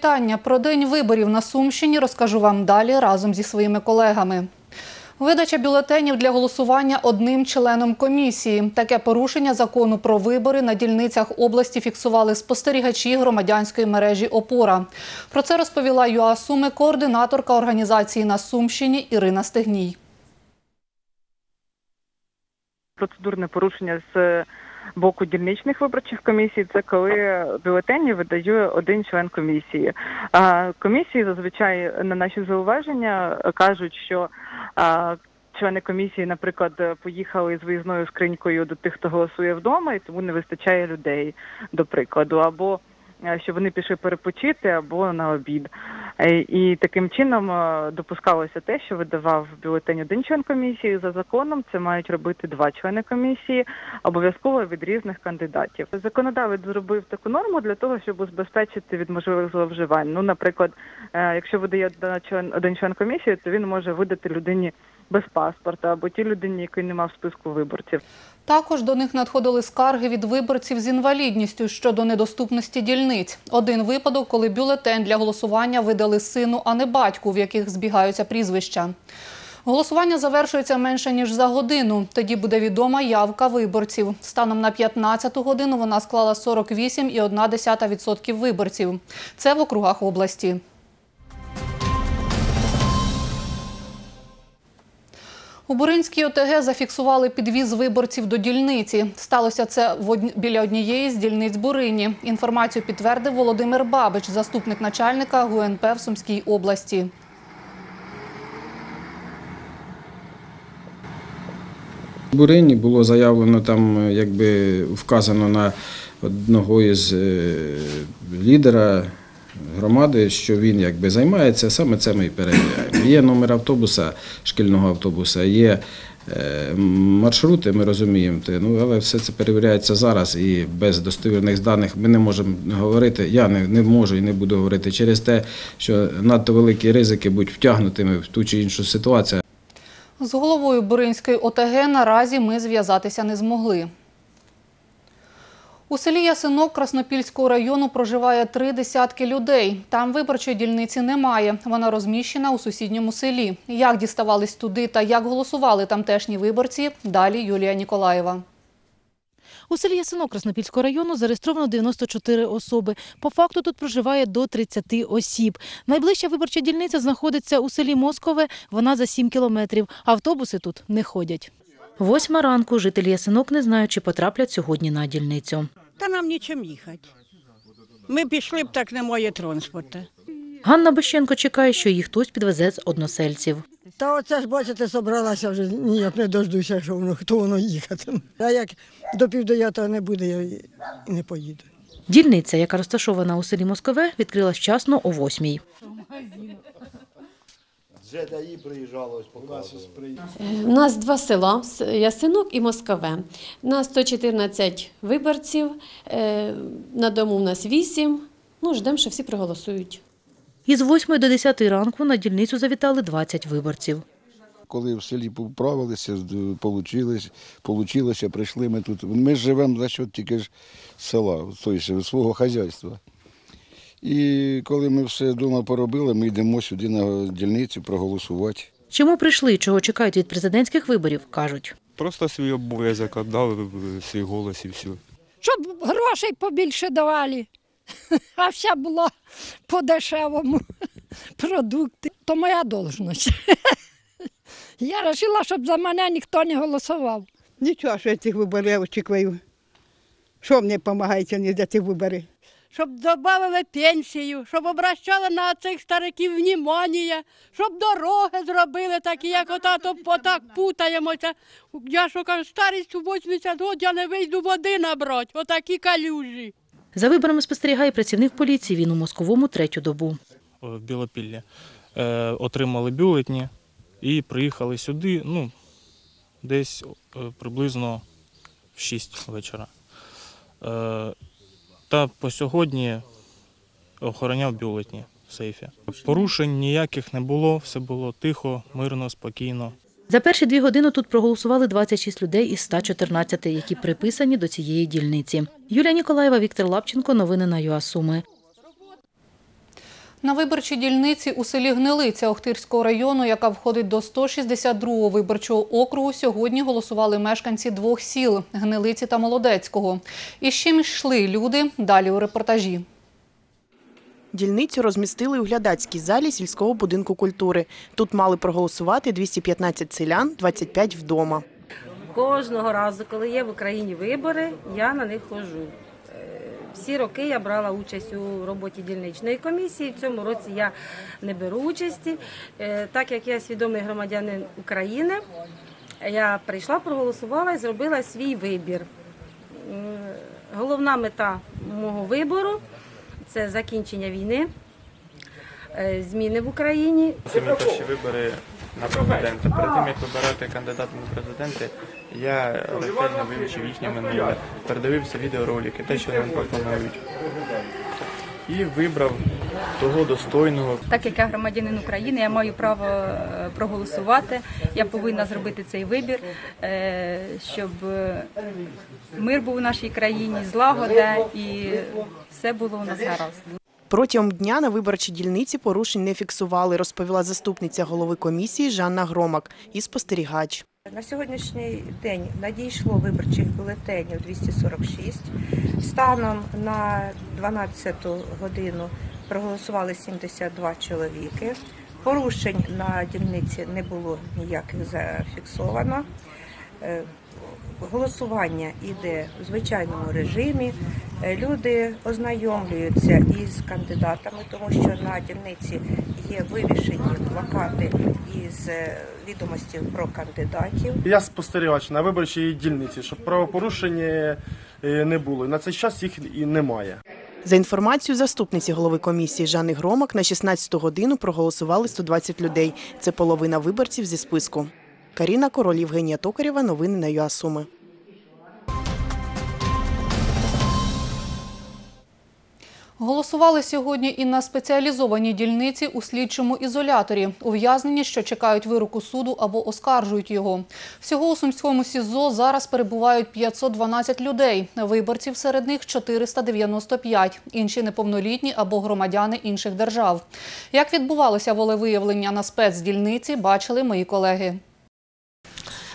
вітання. Про день виборів на Сумщині розкажу вам далі разом зі своїми колегами. Видача бюлетенів для голосування одним членом комісії. Таке порушення закону про вибори на дільницях області фіксували спостерігачі громадянської мережі ОПОРА. Про це розповіла ЮА Суми координаторка організації на Сумщині Ірина Стегній. процедурне порушення з боку дільничних виборчих комісій. Це коли бюлетені видає один член комісії. А комісії зазвичай на наші зауваження кажуть, що а, члени комісії, наприклад, поїхали з виїзною скринькою до тих, хто голосує вдома, і тому не вистачає людей, до прикладу, або е, що вони пішли перепочити або на обід. Е, І таким чином е, допускалося те, що видавав бюлетень один член комісії. За законом це мають робити два члени комісії, обов'язково від різних кандидатів. Законодавець зробив таку норму для того, щоб убезпечити від можливих зловживань. Ну, наприклад, якщо видає один член комісії, то він може видати людині без паспорта або тій людині, якої немає в списку виборців. Також до них надходили скарги від виборців з інвалідністю щодо недоступності дільниць. Один випадок, коли бюлетень для голосування видали сину, а не батьку, в яких збігаються прізвища. Голосування завершується менше ніж за годину. Тоді буде відома явка виборців. Станом на 15-ту годину вона склала 48,1% виборців. Це в округах області. У Буринській ОТГ зафіксували підвіз виборців до дільниці. Сталося це біля однієї з дільниць Бурині. Інформацію підтвердив Володимир Бабич, заступник начальника ГУНП в Сумській області. В Бурині було заявлено там, е, якби вказано на одного із е, лідера громади, що він якби займається, саме це ми і перевіряємо. Є номер автобуса, шкільного автобуса, є е, маршрути, ми розуміємо, ну, але все це перевіряється зараз і без достовірних даних ми не можемо говорити. Я не, не можу і не буду говорити через те, що надто великі ризики будуть втягнутими в ту чи іншу ситуацію. З головою Буринської ОТГ наразі ми зв'язатися не змогли. У селі Ясинок Краснопільського району проживає три десятки людей. Там виборчої дільниці немає. Вона розміщена у сусідньому селі. Як діставались туди та як голосували тамтешні виборці, далі Юлія Ніколаєва. У селі Ясинок Краснопільського району зареєстровано 94 особи. По факту тут проживає до 30 осіб. Найближча виборча дільниця знаходиться у селі Москове, вона за 7 кілометрів. Автобуси тут не ходять. Восьма ранку жителі Ясинок не знають, чи потраплять сьогодні на дільницю. Та нам нічим їхати. Ми пішли б так немає транспорту. Ганна Бещенко чекає, що її хтось підвезе з односельців. Та оце ж бачите, собралася вже ніяк не дождуся, що воно хто воно їхатиме. А як до півдев'ятого не буде, я і не поїду. Дільниця, яка розташована у селі Москове, відкрилась вчасно о восьмій. Вже ДАІ приїжджало, ось показували. У нас два села Ясинок і Москове. У нас 114 виборців, е, на дому у нас 8. Ну, ждемо, що всі проголосують. Із 8 до 10 ранку на дільницю завітали 20 виборців. Коли в селі поправилися, получилось, получилося, прийшли ми тут. Ми живемо за счет тільки ж села, тобто свого хазяйства. І коли ми все вдома поробили, ми йдемо сюди на дільницю проголосувати. Чому прийшли, чого чекають від президентських виборів, кажуть. Просто свій обов'язок віддав, свій голос і все. щоб грошей побільше давали, а все було по-дешевому продукти. То моя должність. Я вирішила, щоб за мене ніхто не голосував. Нічого, що я цих виборів очікую. Що мені допомагається не за ці вибори? Щоб додали пенсію, щоб обращали на цих стариків внимання, щоб дороги зробили такі, як ота, то отак путаємося. Я що кажу, старість у 80 років, я не вийду води набрати, отакі калюжі. За виборами спостерігає працівник поліції. Він у Московому третю добу. в Білопіллі. Е, отримали бюлетні і приїхали сюди, ну, десь е, приблизно в 6 вечора. Та по сьогодні охороняв бюлетні в сейфі. Порушень ніяких не було, все було тихо, мирно, спокійно. За перші дві години тут проголосували 26 людей із 114, які приписані до цієї дільниці. Юлія Ніколаєва, Віктор Лапченко. Новини на ЮАСуми. На виборчій дільниці у селі Гнилиця Охтирського району, яка входить до 162-го виборчого округу, сьогодні голосували мешканці двох сіл – Гнилиці та Молодецького. І з чим йшли люди? Далі у репортажі. Дільницю розмістили у глядацькій залі сільського будинку культури. Тут мали проголосувати 215 селян, 25 вдома. Кожного разу, коли є в Україні вибори, я на них ходжу. Всі роки я брала участь у роботі дільничної комісії. В цьому році я не беру участі. Е, Так як я свідомий громадянин України, я прийшла, проголосувала і зробила свій вибір. Головна мета мого вибору це закінчення війни, е, зміни в Україні. Це перші вибори на президента. Перед тим як вибирати кандидата на президенти, я ретельно вивчив їхнє минуле, передивився відеоролики, те, що вони пропонують. І вибрав того достойного. Так як я громадянин України, я маю право е, проголосувати. Я повинна зробити цей вибір, е, щоб е, мир був у нашій країні, злагода і все було у нас гаразд. Протягом дня на виборчій дільниці порушень не фіксували, розповіла заступниця голови комісії Жанна Громак і спостерігач. На сьогоднішній день надійшло виборчих бюлетенів 246. Станом на 12 годину проголосували 72 чоловіки. Порушень на дільниці не було ніяких зафіксовано. Е, Голосування йде в звичайному режимі. Е, Люди ознайомлюються із кандидатами, тому що на дільниці є вивішені плакати із е, відомостей про кандидатів. Я спостерігач на виборчій дільниці, щоб правопорушень е, не було. На цей час їх і немає. За інформацією заступниці голови комісії Жанни Громак, на 16 годину проголосували 120 людей. Це половина виборців зі списку. Каріна Король, Євгенія Токарєва. Новини на ЮАСуми. Голосували сьогодні і на спеціалізованій дільниці у слідчому ізоляторі. Ув'язнені, що чекають вироку суду або оскаржують його. Всього у Сумському СІЗО зараз перебувають 512 людей. Виборців серед них 495. Інші неповнолітні або громадяни інших держав. Як відбувалося волевиявлення на спецдільниці, бачили мої колеги.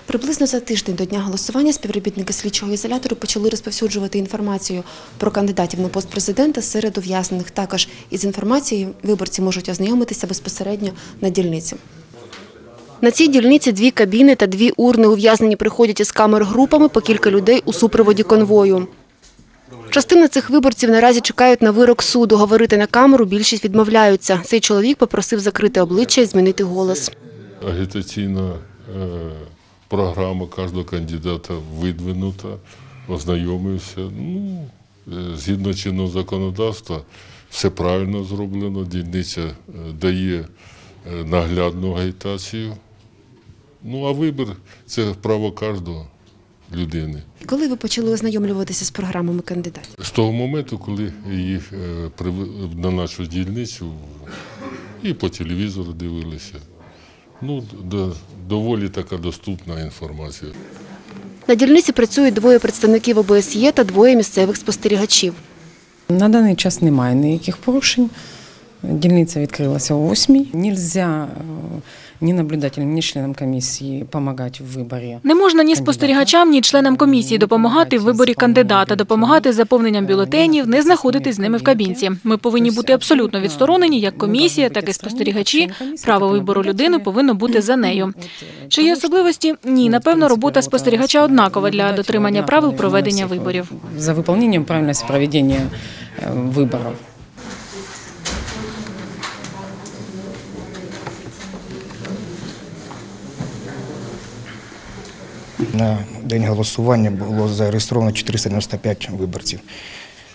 Приблизно за тиждень до дня голосування співробітники слідчого ізолятору почали розповсюджувати інформацію про кандидатів на пост президента серед ув'язнених. Також із інформацією виборці можуть ознайомитися безпосередньо на дільниці. На цій дільниці дві кабіни та дві урни. Ув'язнені приходять із камер групами по кілька людей у супроводі конвою. Частина цих виборців наразі чекають на вирок суду. Говорити на камеру більшість відмовляються. Цей чоловік попросив закрити обличчя і змінити голос. агітаційна програма кожного кандидата видвинута, ознайомився. Ну, е, згідно чинного законодавства, все правильно зроблено. Дільниця е, дає е, наглядну агітацію. Ну, а вибір це право кожного людини. Коли ви почали ознайомлюватися з програмами кандидатів? З того моменту, коли їх привели на нашу дільницю і по телевізору дивилися. Ну, до- доволі така доступна інформація. На дільниці працюють двоє представників ОБСЄ та двоє місцевих спостерігачів. На даний час немає ніяких порушень. Дільниця відкрилася о 8. Нельзя е, ні наблюдателям, ні членам комісії допомагати в виборі. Не можна ні спостерігачам, ні членам комісії допомагати в виборі кандидата, допомагати з заповненням бюлетенів, не знаходитись з ними в кабінці. Ми повинні бути абсолютно відсторонені, як комісія, так і спостерігачі. Право вибору людини повинно бути за нею. Чи є особливості? Ні, напевно, робота спостерігача однакова для дотримання правил проведення виборів. За виконанням правильності проведення е, виборів. На день голосування було зареєстровано 495 виборців.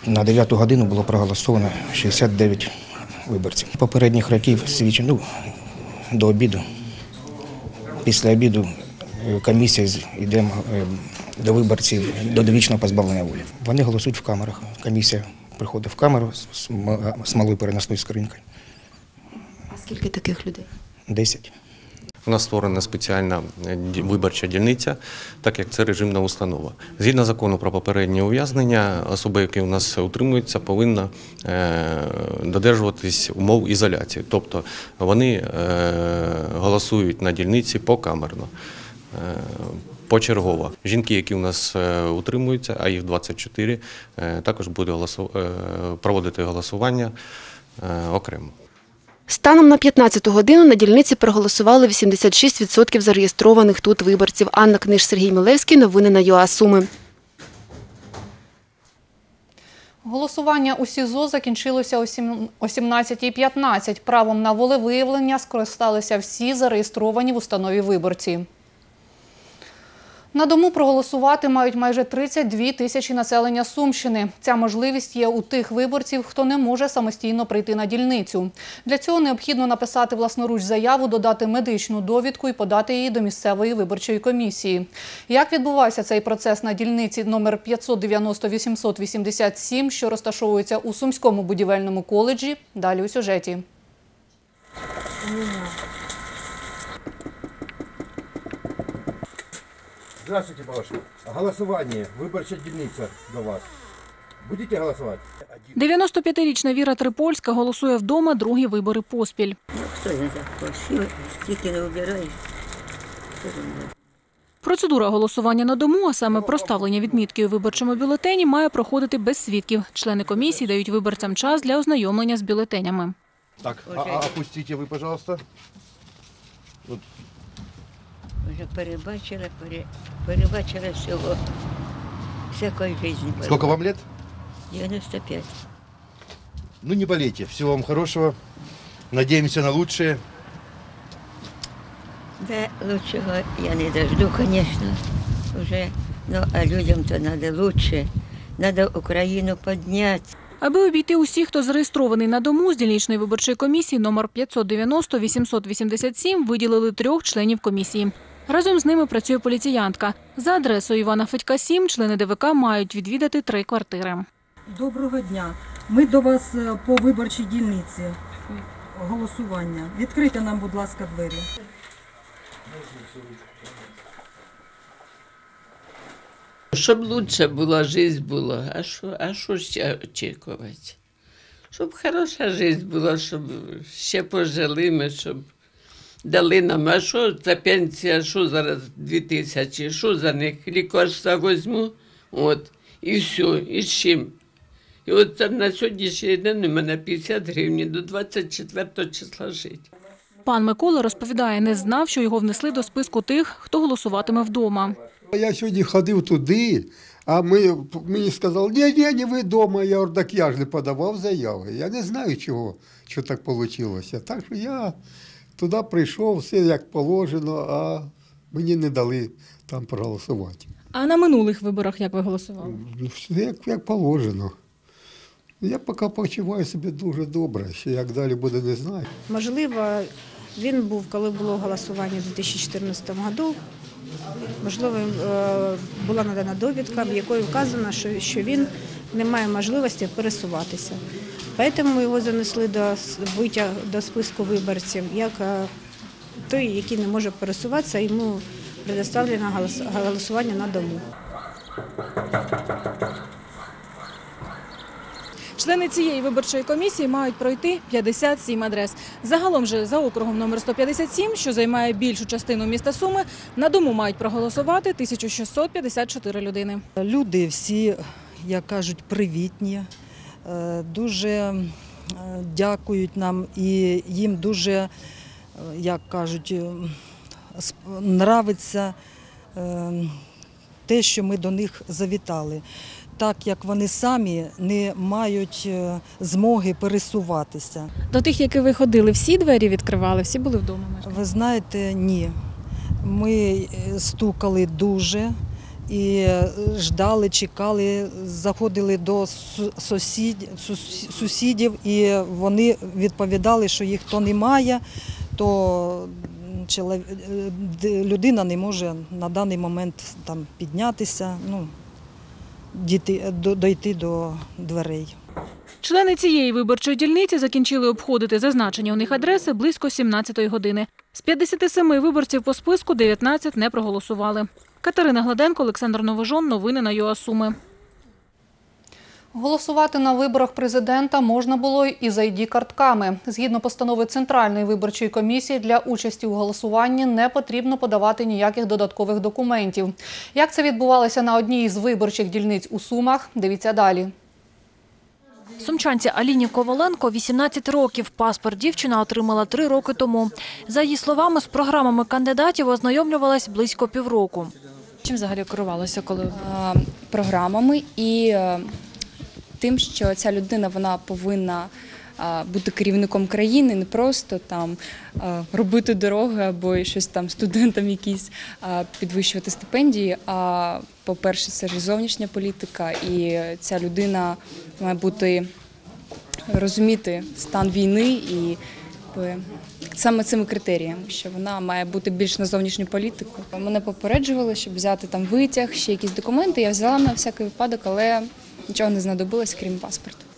На 9 годину було проголосовано 69 виборців. Попередніх років свідчить ну, до обіду. Після обіду е, комісія йде е, до виборців до довічного позбавлення волі. Вони голосують в камерах. Комісія приходить в камеру з- з малою переносною скринькою. А скільки таких людей? 10. У нас створена спеціальна е, виборча дільниця, так як це режимна установа. Згідно закону про попереднє ув'язнення, особа, яка у нас утримується, повинна е, додержуватись умов ізоляції. Тобто вони е, голосують на дільниці покамерно. Почергово. Жінки, які у нас утримуються, а їх 24, е, також будуть проводити голосування окремо. Станом на 15-ту годину на дільниці проголосували 86% зареєстрованих тут виборців. Анна Книж, Сергій Мілевський. Новини на ЮА Суми. Голосування у СІЗО закінчилося о 17.15. Правом на волевиявлення скористалися всі зареєстровані в установі виборці. На дому проголосувати мають майже 32 тисячі населення Сумщини. Ця можливість є у тих виборців, хто не може самостійно прийти на дільницю. Для цього необхідно написати власноруч заяву, додати медичну довідку і подати її до місцевої виборчої комісії. Як відбувався цей процес на дільниці номер 590-887, що розташовується у Сумському будівельному коледжі? Далі у сюжеті. Здравствуйте, бабушка. Голосование. Выборчая дільниця до вас. Будете голосувати? 95-річна Віра Трипольська голосує вдома другі вибори поспіль. Хто не так красиво, тільки не вибираєш. Процедура голосування на дому, а саме проставлення відмітки у виборчому бюлетені, має проходити без свідків. Члени комісії дають виборцям час для ознайомлення з бюлетенями. Так, а, а опустите вы, пожалуйста. Вже перебачила, пере, перебачила всього. Всякої житті. Сколько вам лет? 95. Ну, не болейте. Всего вам хорошего. Надеемся на лучшее. Да, лучшего я не дожду, конечно, уже. Ну, а людям-то надо лучше. Надо Україну підняти. Аби обійти усіх, хто зареєстрований на дому, з дільничної виборчої комісії номер 590-887 виділили трьох членів комісії. Разом з ними працює поліціянтка. За адресою Івана Федька 7 члени ДВК мають відвідати три квартири. Доброго дня. Ми до вас е, по виборчій дільниці голосування. Відкрийте нам, будь ласка, двері. Щоб лучше була життя була, а що, а що ще очікувати? Щоб хороша життя була, щоб ще пожили ми, щоб дали нам, а що за пенсія, що зараз дві тисячі, що за них? Лікарства візьму, от, і все, і з чим? І от на сьогоднішній день у мене 50 гривень до 24 числа жити. Пан Микола розповідає, не знав, що його внесли до списку тих, хто голосуватиме вдома. Я сьогодні ходив туди, а ми, мені сказали, ні, ні, ні, ви вдома. Я так я ж не подавав заяви. Я не знаю, чого, що так вийшло. Так що я туди прийшов, все як положено, а мені не дали там проголосувати. А на минулих виборах як ви голосували? Ну, Все як, як положено. Я поки почуваю себе дуже добре, ще як далі буде, не знаю. Можливо, він був, коли було голосування у 2014 году. Можливо, е, була надана довідка, в якої вказано, що, що він не має можливості пересуватися. Тому його занесли до витяг до списку виборців, як той, який не може пересуватися, йому предоставлено голос- голосування на дому. Члени цієї виборчої комісії мають пройти 57 адрес. Загалом же за округом номер 157, що займає більшу частину міста Суми, на дому мають проголосувати 1654 людини. Люди всі, як кажуть, привітні, дуже е, дякують нам і їм дуже, е, як кажуть, е, нравиться е, те, що ми до них завітали. Так як вони самі не мають е, змоги пересуватися. До тих, які ви ходили, всі двері відкривали, всі були вдома. Ви знаєте, ні. Ми е, стукали дуже і е, ждали, чекали, заходили до су- сусід, сусідів, і вони відповідали, що їх то немає, то е, людина не може на даний момент там піднятися, ну, дійти, до- дойти до дверей. Члени цієї виборчої дільниці закінчили обходити зазначені у них адреси близько 17-ї години. З 57 виборців по списку 19 не проголосували. Катерина Гладенко, Олександр Новожон. Новини на ЮАСуми. Голосувати на виборах президента можна було і за ID-картками. Згідно постанови Центральної виборчої комісії, для участі у голосуванні не потрібно подавати ніяких додаткових документів. Як це відбувалося на одній із виборчих дільниць у Сумах, дивіться далі. Сумчанці Аліні Коваленко 18 років. Паспорт дівчина отримала три роки тому. За її словами, з програмами кандидатів ознайомлювалась близько півроку. Чим взагалі керувалося, коли програмами і е, тим, що ця людина вона повинна е, бути керівником країни, не просто там е, робити дороги або щось там студентам якісь е, підвищувати стипендії. А по-перше, це ж зовнішня політика, і ця людина має бути розуміти стан війни і саме цими критеріями, що вона має бути більш на зовнішню політику. Мене попереджували, щоб взяти там витяг, ще якісь документи. Я взяла на всякий випадок, але нічого не знадобилось, крім паспорту.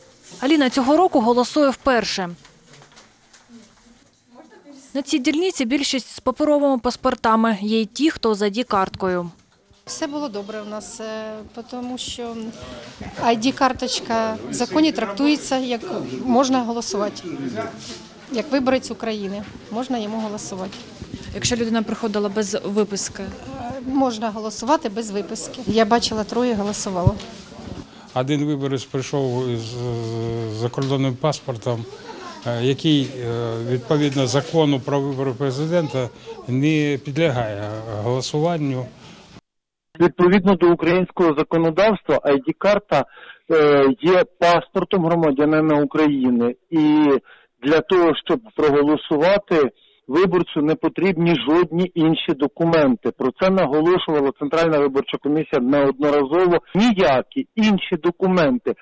Аліна цього року голосує вперше. На цій дільниці більшість з паперовими паспортами. Є й ті, хто з ID-карткою. Все було добре у нас, е, тому що ID-карточка в законі трактується як можна голосувати. Як виборець України, можна йому голосувати. Якщо людина приходила без виписки, Е, Можна голосувати без виписки. Я бачила, троє голосувало. Один виборець прийшов з закордонним паспортом, е, який е, відповідно закону про вибори президента не підлягає голосуванню. Відповідно до українського законодавства, ID-карта е, є паспортом громадянина України, і для того, щоб проголосувати, виборцю не потрібні жодні інші документи. Про це наголошувала Центральна виборча комісія неодноразово. Ніякі інші документи,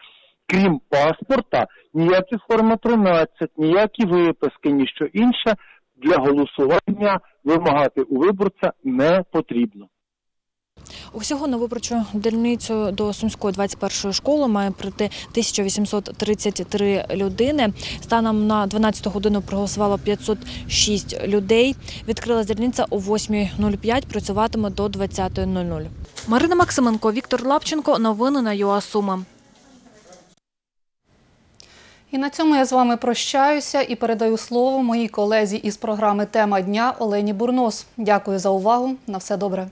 крім паспорта, ніякі форма 13, ніякі виписки, ніщо інше для голосування вимагати у виборця не потрібно. Усього на виборчу дільницю до Сумської 21-ї школи має прийти 1833 людини. Станом на 12 годину проголосувало 506 людей. Відкрилась дільниця о 8.05, працюватиме до 20.00. Марина Максименко, Віктор Лапченко. Новини на ЮАСуми. І на цьому я з вами прощаюся і передаю слово моїй колезі із програми Тема дня Олені Бурнос. Дякую за увагу. На все добре.